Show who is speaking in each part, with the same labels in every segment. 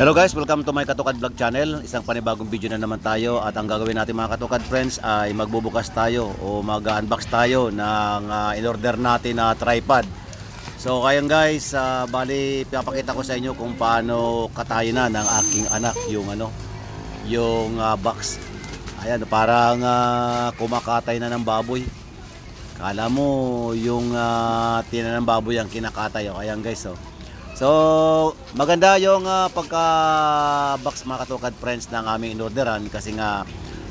Speaker 1: Hello guys, welcome to my Katukad Vlog channel. Isang panibagong video na naman tayo at ang gagawin natin mga Katukad friends ay magbubukas tayo o mag-unbox tayo ng ah, in-order natin na tripod. So kayan guys, ah, bali pinapakita ko sa inyo kung paano katayin na ng aking anak yung ano, yung ah, box. Ayan, parang ah, kumakatay na ng baboy. Kala mo yung uh, tina ng baboy ang kinakatay. O, guys, oh. Maganda yung ah, pagka box mga katukad friends ng aming inorderan kasi nga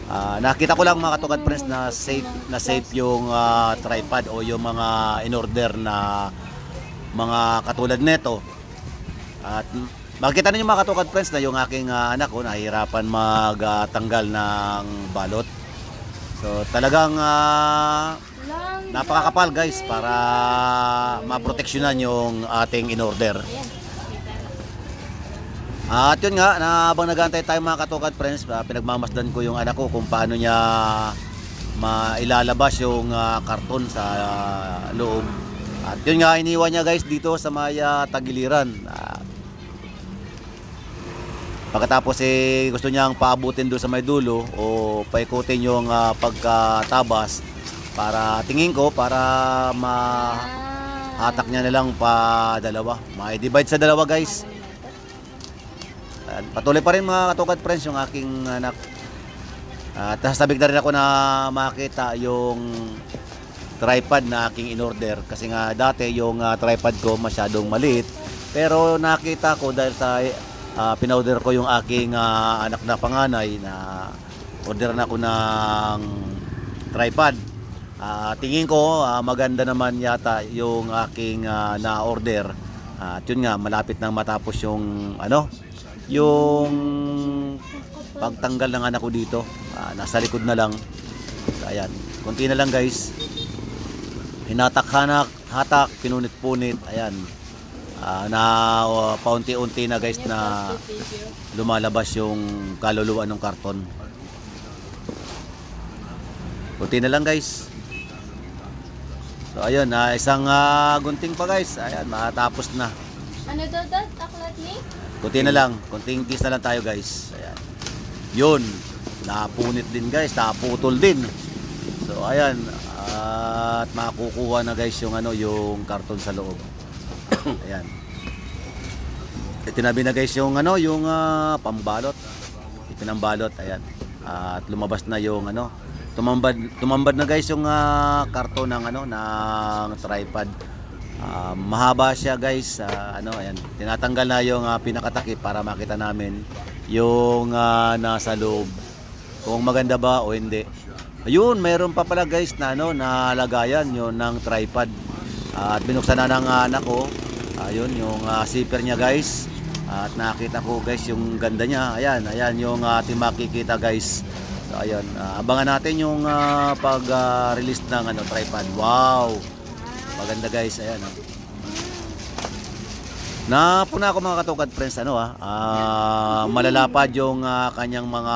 Speaker 1: ah, nakita ko lang mga katukad friends na safe na safe yung ah, tripod o yung mga inorder na mga katulad nito. At makikita ninyo mga katukad friends na yung aking ah, anak ko nahihirapan magtanggal ng balot. So talagang ah, napakakapal guys para maproteksyonan yung ating in-order. At yun nga, na habang nagantay tayo mga katukad friends, ah, pinagmamasdan ko yung anak ko kung paano niya mailalabas yung ah, karton sa ah, loob. At yun nga, iniwan niya guys dito sa may ah, tagiliran. Ah, pagkatapos eh, gusto niyang paabutin doon sa may dulo o paikutin yung ah, pagkatabas para tingin ko para mahatak niya na lang pa dalawa. Ma-divide sa dalawa guys. Ayan, patuloy pa rin mga katukad friends yung aking anak. At sasabik na rin ako na makita yung tripod na aking in-order kasi nga dati yung ah, tripod ko masyadong maliit pero nakita ko dahil sa ah, pinorder ko yung aking ah, anak na panganay na orderan ako ng tripod Ah, tingin ko ah, maganda naman yata yung aking ah, na-order. At yun nga malapit nang matapos yung ano, yung pagtanggal ng anak ko dito. Ah, nasa likod na lang. Ayan, konti na lang guys. Hinatak-hanak, hatak, pinunit-punit. Ayan. Ah, na uh, paunti-unti na guys na lumalabas yung kaluluwa ng karton. Kunti na lang guys. So ayun, ah, isang ah, gunting pa guys. Ayan, matapos na.
Speaker 2: Ano daw daw? Aklat ni?
Speaker 1: Kunti na lang, kunting kiss na lang tayo guys. Ayan. Yun, napunit din guys, naputol din. So ayan, at makukuha na guys yung ano, yung karton sa loob. ayan. Itinabi na guys yung ano, yung ah, pambalot. Ipinambalot, ayan. At lumabas na yung ano, tumambad tumambad na guys yung ah, karton ng ano ng tripod. Ah, mahaba siya guys, Ah, ano ayan. Tinatanggal na yung ah, pinakatakip para makita namin yung ah, nasa loob. Kung maganda ba o hindi. Ayun, mayroon pa pala guys na ano na lagayan yon ng tripod. At binuksan na ng ah, anak ko. Ayun, yung ah, zipper niya guys. At nakita ko guys yung ganda niya. Ayan, ayan yung ah, ating makikita guys. So, ayun, ah, abangan natin yung ah, pag-release ng ano, tripod. Wow! Maganda guys, ayan. Oh. Napuna ako mga katukad friends, ano ah, ah, malalapad yung ah, kanyang mga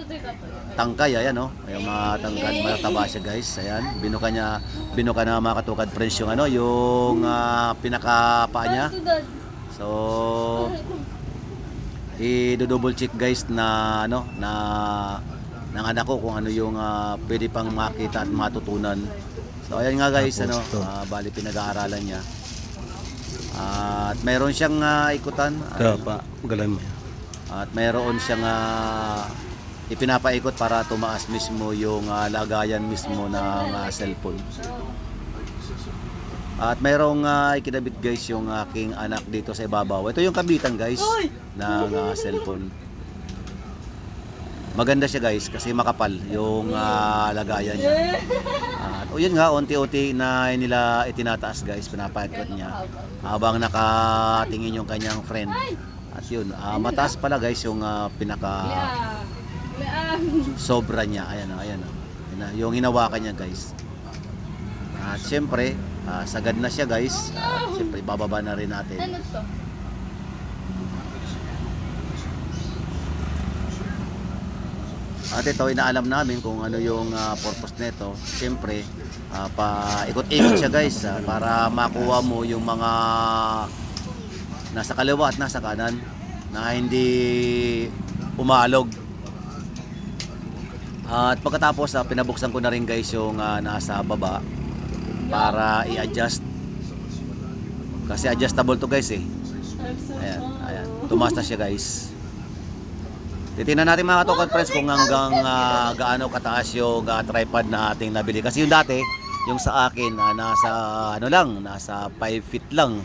Speaker 2: Ano
Speaker 1: tangkay, ayan oh. Yung mga tangkad, matataba siya guys, ayan. Binuka niya, binuka na mga katukad friends yung ano, yung ah, pinakapa niya.
Speaker 2: Ano daw?
Speaker 1: So, i-double check guys na ano na ng anak ko kung ano yung ah, pwede pang makita at matutunan. So ayan nga guys ano, ah, bali pinag-aaralan niya. at mayroon siyang ah, ikutan
Speaker 3: Kaya
Speaker 1: Ayan.
Speaker 3: pa, galan mo.
Speaker 1: at mayroon siyang ah, ipinapaikot para tumaas mismo yung ah, lagayan mismo ng ah, cellphone. At mayroong ah, ikinabit guys yung aking anak dito sa ibabaw. Ito yung kabitan guys ng ah, cellphone. Maganda siya guys kasi makapal yung ah, lagayan niya. At o yun nga, unti-unti na nila itinataas guys, pinapaikot niya. Habang nakatingin yung kanyang friend. At yun, ah, mataas pala guys yung ah, pinaka sobra niya. Ayan, oh, ayan. oh. Ayan na, yung hinawakan niya guys. At syempre, ah, sagad na siya guys. At syempre, bababa na rin natin.
Speaker 2: Ano to?
Speaker 1: At ito, inaalam namin kung ano yung ah, purpose nito. Siyempre, ah, pa ikot-ikot siya guys ah, para makuha mo yung mga nasa kaliwa at nasa kanan. na hindi umalog. At pagkatapos, ah, pinabuksan ko na rin guys yung ah, nasa baba para i-adjust. Kasi adjustable to guys eh. Ayan, ayan. Tumaas na siya guys. Titingnan natin mga katokan friends kung hanggang ah, gaano kataas yung ah, tripod na ating nabili. Kasi yung dati, yung sa akin, ah, nasa ano lang, nasa 5 feet lang.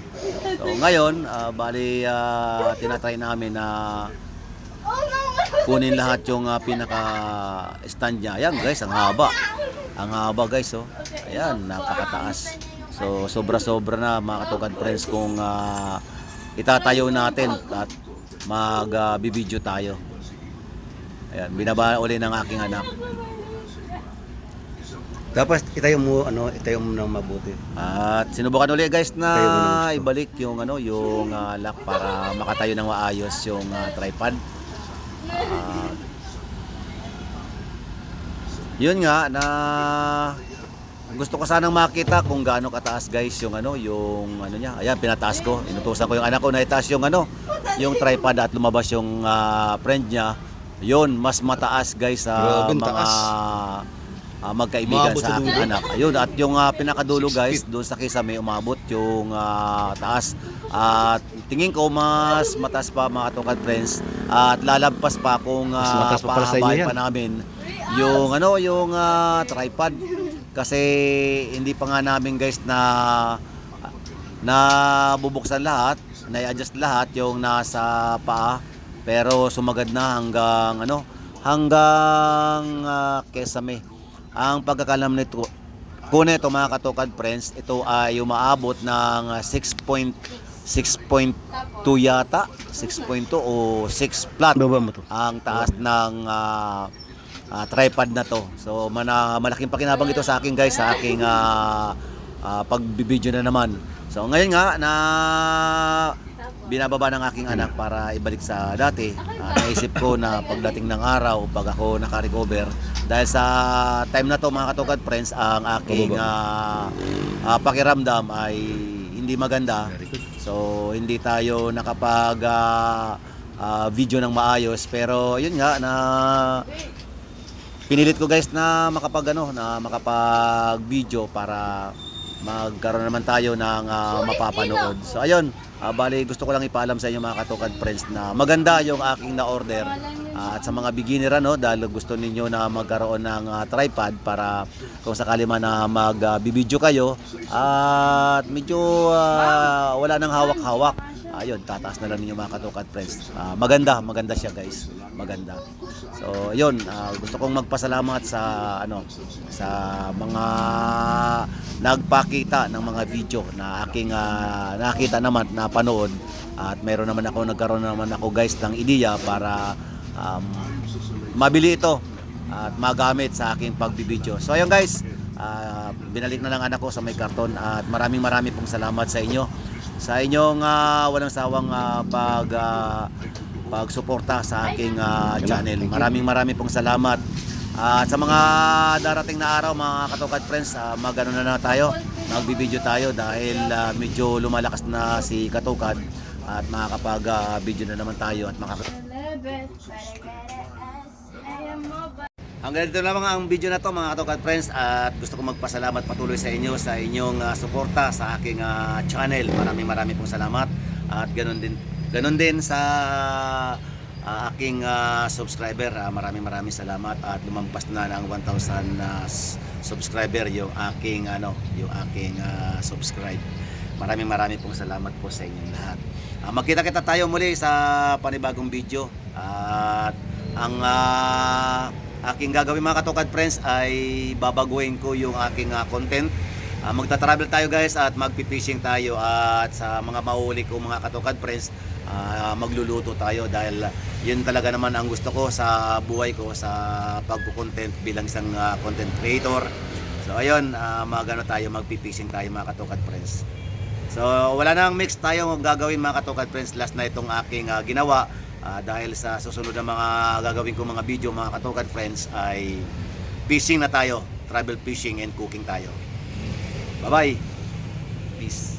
Speaker 1: So ngayon, ah, bali uh, tinatry namin na kunin lahat yung ah, pinaka stand niya. Ayan guys, ang haba. Ang haba guys oh. Ayan, napakataas. So sobra-sobra na mga katukan friends kung ah, itatayo natin at mag-bibideo tayo. Ayan, binaba uli ng aking anak.
Speaker 3: Tapos itayo mo ano, itayo mo nang mabuti.
Speaker 1: At sinubukan uli guys na ibalik yung ano, yung ah, lock para makatayo ng maayos yung ah, tripod. Ah, yun nga na gusto ko sanang makita kung gaano kataas guys yung ano, yung ano niya. Ayan, pinataas ko. Inutusan ko yung anak ko na itaas yung ano, yung tripod at lumabas yung ah, friend niya. Yun, mas mataas guys sa
Speaker 3: Grabe, ang
Speaker 1: mga
Speaker 3: taas.
Speaker 1: ah, magkaibigan
Speaker 3: Umabot
Speaker 1: sa
Speaker 3: sa
Speaker 1: aking
Speaker 3: dulo.
Speaker 1: anak. Ayun, at yung ah, pinakadulo guys, doon sa kisame umabot yung ah, taas. At tingin ko mas mataas pa mga katukan friends at lalagpas pa kung uh,
Speaker 3: pa para sa
Speaker 1: pa namin yung ano yung ah, tripod kasi hindi pa nga namin guys na na bubuksan lahat, na adjust lahat yung nasa paa pero sumagad na hanggang ano hanggang uh, kesame. Ang pagkakalam nito kung ito mga katukan friends, ito ay umaabot ng ah, 6.6.2 yata, 6.2 o 6 flat ang taas ng ah, ah, tripod na to. So mana, malaking pakinabang ito sa akin guys sa aking uh, pagbibideo na naman. So ngayon nga na binababa ng aking anak para ibalik sa dati. Ah, naisip ko na pagdating ng araw pag ako naka-recover dahil sa time na to mga katugad friends ang aking ah, ah, pakiramdam ay hindi maganda. So hindi tayo nakapag ah, ah, video ng maayos pero yun nga na pinilit ko guys na makapag ano na makapag video para magkaroon naman tayo ng ah, mapapanood. So ayun, ah, bali gusto ko lang ipaalam sa inyo mga katukad friends na maganda yung aking na-order Ah, at sa mga beginner ano dahil gusto ninyo na magkaroon ng ah, tripod para kung sakali man na mag-video kayo at medyo ah, wala nang hawak-hawak. Ayun, tataas na lang ninyo mga katukad friends. Ah, maganda, maganda siya guys. Maganda. So, yun, ah, gusto kong magpasalamat sa ano sa mga nagpakita ng mga video na aking ah, nakita naman na panood at meron naman ako nagkaroon naman ako guys ng ideya para um, mabili ito at magamit sa aking pagbibideo. So ayun guys, ah, binalik na lang anak ko sa may karton at maraming maraming pong salamat sa inyo sa inyong ah, walang sawang ah, pag ah, pagsuporta sa aking ah, channel. Maraming maraming pong salamat. At sa mga darating na araw mga katukad friends, uh, magano na na tayo, magbibideo tayo dahil ah, medyo lumalakas na si katukad at makakapag-video na naman tayo at makaka Hanggang dito lamang ang video na to mga katokad friends at gusto ko magpasalamat patuloy sa inyo sa inyong ah, suporta sa aking ah, channel. Maraming maraming pong salamat at ganun din ganun din sa ah, aking ah, subscriber. Ah, maraming maraming salamat at lumampas na ng 1,000 na s- subscriber yung aking ano, yung aking ah, subscribe. Maraming maraming pong salamat po sa inyong lahat. Ah, magkita-kita tayo muli sa panibagong video at ang ah, aking gagawin mga katokad friends ay babaguhin ko yung aking ah, content. Ah, magta-travel tayo guys at magpi-fishing tayo at sa mga mahuli ko mga katokad friends ah, magluluto tayo dahil yun talaga naman ang gusto ko sa buhay ko sa pagko-content bilang isang ah, content creator. So ayun, uh, magano tayo magpi-fishing tayo mga katokad friends. So wala nang mix tayo gagawin mga katokad friends last na itong aking ah, ginawa Ah, dahil sa susunod na mga gagawin ko mga video mga katokad friends ay fishing na tayo. Travel fishing and cooking tayo. Bye bye peace